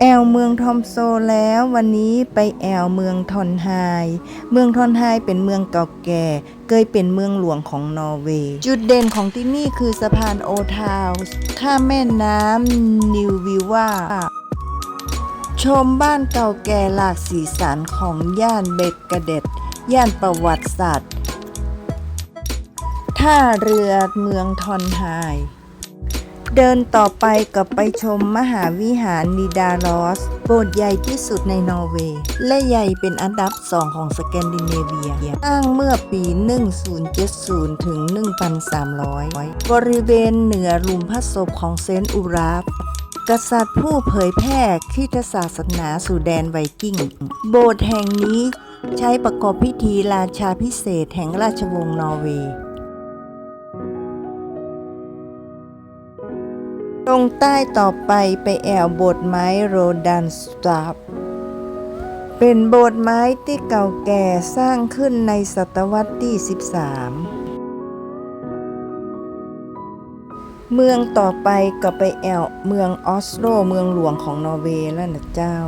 แอลเมืองทอมโซแล้ววันนี้ไปแอลเมืองทอนไฮเมืองทอนไฮเป็นเมืองเก่าแก่ เคยเป็นเมืองหลวงของนอร์เวย์ จุดเด่นของที่นี่คือสะพานโอทาวส์ข้ามแม่น้ำนิววิว่าชมบ้านเก่าแก่หลากสีสันของย่านเบกกะเด็ด ย่านประวัติศาสตร์ท่าเรือเมืองทอนไฮ เดินต่อไปกับไปชมมหาวิหารนิดาลอส โบสถ์ใหญ่ที่สุดในนอร์เวย์ และใหญ่เป็นอันดับสองของสแกนดิเนเวียสร้างเมื่อปี 1070 ถึง 1300 บริเวณเหนือหลุมพระศพของเซนต์อูราฟกษัตริย์ผู้เผยแพร่คริสตศาสนาสู่แดนไวกิ้ง โบสถ์แห่งนี้ใช้ประกอบพิธีราชาพิเศษแห่งราชวงศ์นอร์เวย์ ตรงใต้ต่อไปไปแอวโบสถ์ไม้โรดันสตาฟเป็นโบสถ์ไม้ที่เก่าแก่สร้างขึ้นในศตวรรษที่ 13 เมืองต่อไปก็ไปแอวเมืองออสโลเมืองหลวงของนอร์เวย์แล้วนะเจ้า